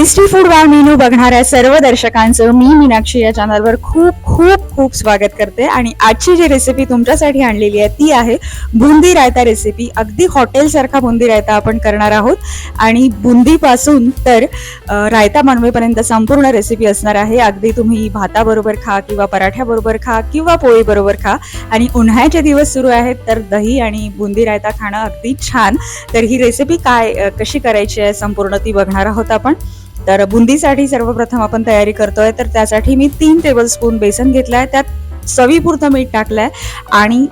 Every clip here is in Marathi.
टेस्टी फूड वा मेनू बघणाऱ्या सर्व दर्शकांचं मी मीनाक्षी या चॅनलवर खूप खूप खूप स्वागत करते. आणि आजची जी रेसिपी तुमच्यासाठी आणलेली आहे ती आहे बुंदी रायता रेसिपी अगदी हॉटेलसारखा बुंदी रायता आपण करणार आहोत. आणि बुंदीपासून तर रायता बनवेपर्यंत संपूर्ण रेसिपी असणार आहे. अगदी तुम्ही भाताबरोबर खा किंवा पराठ्याबरोबर खा किंवा पोळीबरोबर खा. आणि उन्हाळ्याचे दिवस सुरू आहेत तर दही आणि बुंदी रायता खाणं अगदी छान. तर ही रेसिपी काय कशी करायची आहे संपूर्ण ती बघणार आहोत आपण. तर बुंदीसाठी सर्वप्रथम आपण तयारी करतोय. तर त्यासाठी मी तीन टेबलस्पून बेसन घेतलाय. त्यात चवीपुरतं मीठ टाकलंय आणि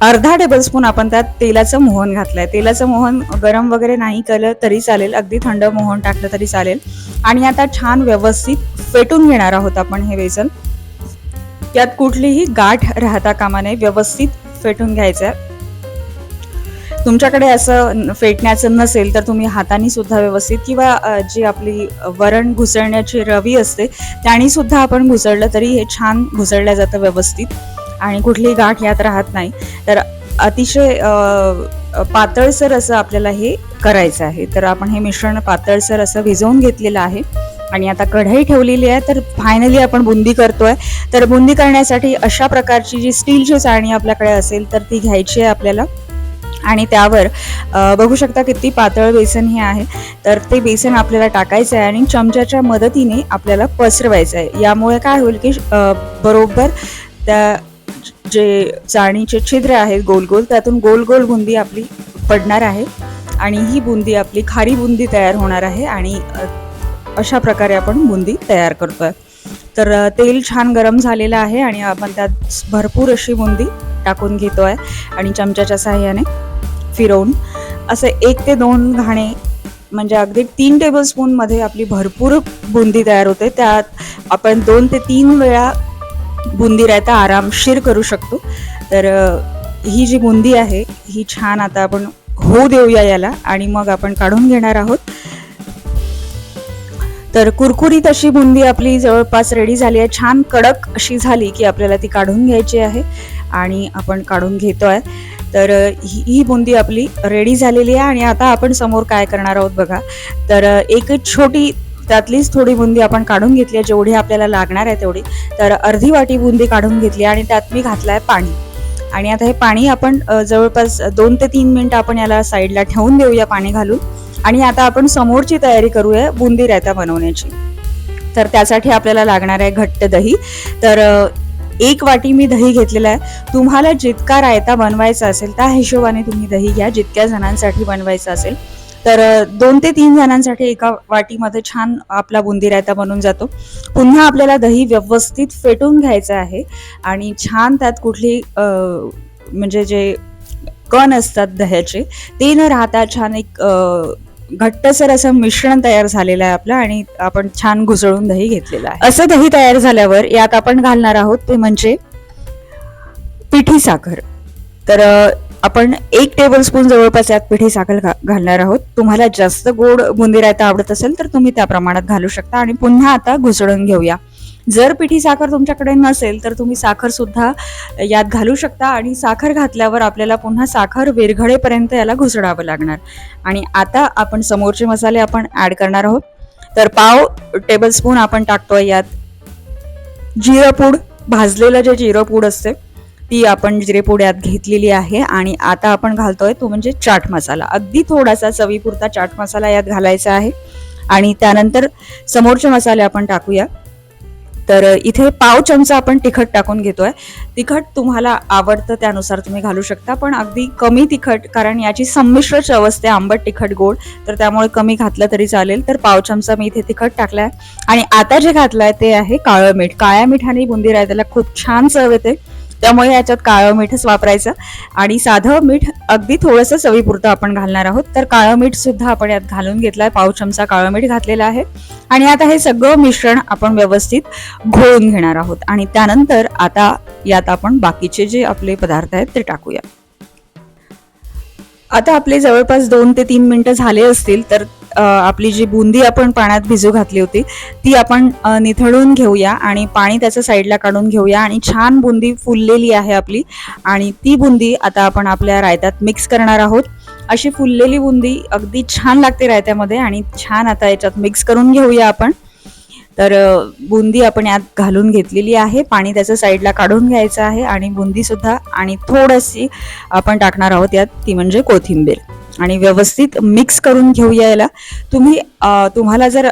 अर्धा टेबलस्पून आपण त्यात तेलाचं मोहन घातलंय. तेलाचं मोहन गरम वगैरे नाही केलं तरी चालेल. अगदी थंड मोहन टाकलं तरी चालेल. आणि आता छान व्यवस्थित फेटून घेणार आहोत आपण हे बेसन. यात कुठलीही गाठ राहता कामा नये. व्यवस्थित फेटून घ्यायचं आहे तुमच्याकडे असं फेटण्याचं नसेल तर तुम्ही हाताने सुद्धा व्यवस्थित किंवा जी आपली वरण घुसळण्याची रवी असते त्याने सुद्धा आपण घुसळलं तरी हे छान घुसळलं जातं व्यवस्थित. आणि कुठलीही गाठ यात राहत नाही. तर अतिशय पातळसर असं आपल्याला हे करायचं आहे. तर आपण हे मिश्रण पातळसर असं भिजवून घेतलेलं आहे. आणि आता कढई ठेवलेली आहे तर फायनली आपण बुंदी करतोय. तर बुंदी करण्यासाठी अशा प्रकारची जी स्टीलची चाळणी आपल्याकडे असेल तर ती घ्यायची आहे आपल्याला. आणि त्यावर बघू शकता किती पातळ बेसन हे आहे. तर ते बेसन आपल्याला टाकायचं आहे आणि चमच्याच्या मदतीने आपल्याला पसरवायचं आहे. यामुळे काय होईल की बरोबर त्या जे चाळणीचे छिद्र आहेत गोल गोल त्यातून गोल गोल बुंदी आपली पडणार आहे आणि ही बुंदी आपली खारी बुंदी तयार होणार आहे आणि अशा प्रकारे आपण बुंदी तयार करतोय. तर तेल छान गरम झालेलं आहे आणि आपण त्यात भरपूर अशी बुंदी टाकून घेतो आहे आणि चमच्याच्या साह्याने फिरवून असं एक ते दोन घाणे म्हणजे अगदी तीन टेबलस्पूनमध्ये आपली भरपूर बुंदी तयार होते. त्यात आपण दोन ते तीन वेळा बुंदी रायता आरामशीर करू शकतो. तर ही जी बुंदी आहे ही छान आता आपण होऊ देऊया याला आणि मग आपण काढून घेणार आहोत. तर कुरकुरीत अशी बुंदी आपली जवळपास रेडी झाली आहे. छान कडक अशी झाली की आपल्याला ती काढून घ्यायची आहे आणि आपण काढून घेतो आहे तर ही ही बुंदी आपली रेडी झालेली आहे आणि आता आपण समोर काय करणार आहोत बघा. तर एक छोटी त्यातलीच थोडी बुंदी आपण काढून घेतली आहे. जेवढी आपल्याला लागणार आहे तेवढी. तर अर्धी वाटी बुंदी काढून घेतली आणि त्यात मी घातलं आहे पाणी. आणि आता हे पाणी आपण जवळपास दोन ते तीन मिनटं आपण याला साईडला ठेवून देऊया पाणी घालून. आणि आता आपण समोरची तयारी करूया बुंदी रायता बनवण्याची. तर त्यासाठी आपल्याला लागणार आहे घट्ट दही. तर एक वाटी मी दही घेतलेलं आहे. तुम्हाला जितका रायता बनवायचा असेल त्या हिशोबाने तुम्ही दही घ्या जितक्या जणांसाठी बनवायचं असेल. तर दोन ते तीन जणांसाठी एका वाटीमध्ये छान आपला बुंदी रायता बनून जातो. पुन्हा आपल्याला दही व्यवस्थित फेटून घ्यायचं आहे आणि छान त्यात कुठली म्हणजे जे कण असतात दह्याचे ते न राहता छान एक घट्टसर असं मिश्रण तयार झालेलं आहे आपलं आणि आपण छान घुसळून दही घेतलेलं आहे. असं दही तयार झाल्यावर यात आपण घालणार आहोत ते म्हणजे पिठी साखर. तर आपण एक टेबल स्पून जवळपास यात पिठी साखर घा- घालणार आहोत. तुम्हाला जास्त गोड बुंदी रायता आवडत असेल तर तुम्ही त्या प्रमाणात घालू शकता आणि पुन्हा आता घुसळून घेऊया. जर पिठी साखर तुमच्याकडे नसेल तर तुम्ही साखर सुद्धा यात घालू शकता आणि साखर घातल्यावर आपल्याला पुन्हा साखर विरघळेपर्यंत याला घुसडावं लागणार. आणि आता आपण समोरचे मसाले आपण ऍड करणार आहोत. तर पाव टेबलस्पून आपण टाकतोय यात. जिरपूड भाजलेलं जे जिरपूड असते ती आपण जिरेपूड यात घेतलेली आहे. आणि आता आपण घालतोय तो म्हणजे चाट मसाला. अगदी थोडासा चवीपुरता चाट मसाला यात घालायचा आहे. आणि त्यानंतर समोरचे मसाले आपण टाकूया. तर इथे पाव चमचा आपण तिखट टाकून घेतोय. तिखट तुम्हाला आवडतं त्यानुसार तुम्ही घालू शकता पण अगदी कमी तिखट कारण याची संमिश्र चव असते आंबट तिखट गोड तर त्यामुळे कमी घातलं तरी चालेल. तर पाव चमचा मी इथे तिखट टाकलाय. आणि आता जे घातलंय ते आहे काळं मीठ. काळ्या मिठाने बुंदी रायताला खूप छान चव येते. त्यामुळे याच्यात काळं मीठच वापरायचं. आणि साधं मीठ अगदी थोडंसं चवीपुरतं आपण घालणार आहोत. तर काळं मीठ सुद्धा आपण यात घालून घेतलंय. पाव चमचा काळं मीठ घातलेलं आहे. आणि आता हे सगळं मिश्रण आपण व्यवस्थित घोळून घेणार आहोत. आणि त्यानंतर आता यात आपण बाकीचे जे आपले पदार्थ आहेत ते टाकूया. आता आपले जवळपास दोन ते तीन मिनिटं झाले असतील तर आपली जी बुंदी आपण पाण्यात भिजू घातली होती ती आपण निथळून घेऊया आणि पाणी त्याच्या साईडला काढून घेऊया आणि छान बुंदी फुललेली आहे आपली आणि ती बुंदी आता आपण आपल्या रायत्यात मिक्स करणार आहोत. अशी फुललेली बुंदी अगदी छान लागते रायत्यामध्ये आणि छान आता याच्यात मिक्स करून घेऊया आपण. तर बुंदी आपण यात घालून घेतलेली आहे पाणी त्याच्या साईडला काढून घ्यायचं आहे आणि बुंदीसुद्धा आणि थोडीशी आपण टाकणार आहोत यात ती म्हणजे कोथिंबीर. आणि व्यवस्थित मिक्स करून घेऊया याला. तुम्ही तुम्हाला जर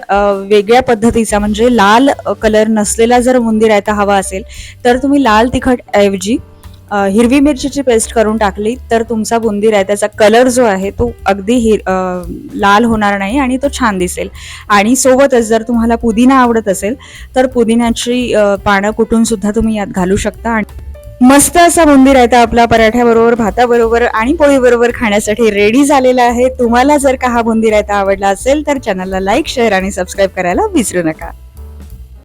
वेगळ्या पद्धतीचा म्हणजे लाल कलर नसलेला जर बुंदी रायता हवा असेल तर तुम्ही लाल तिखट ऐवजी हिरवी मिरचीची पेस्ट करून टाकली तर तुमचा बुंदी त्याचा कलर जो आहे तो अगदी हिर लाल होणार नाही आणि तो छान दिसेल. आणि सोबतच जर तुम्हाला पुदिना आवडत असेल तर पुदिन्याची पानं कुटून सुद्धा तुम्ही यात घालू शकता आणि मस्त असा बुंदी रायता आपला पराठ्याबरोबर भाताबरोबर आणि पोळीबरोबर खाण्यासाठी रेडी झालेला आहे. तुम्हाला जर का हा बुंदी रायता आवडला असेल तर चॅनलला लाईक शेअर आणि सबस्क्राईब करायला विसरू नका.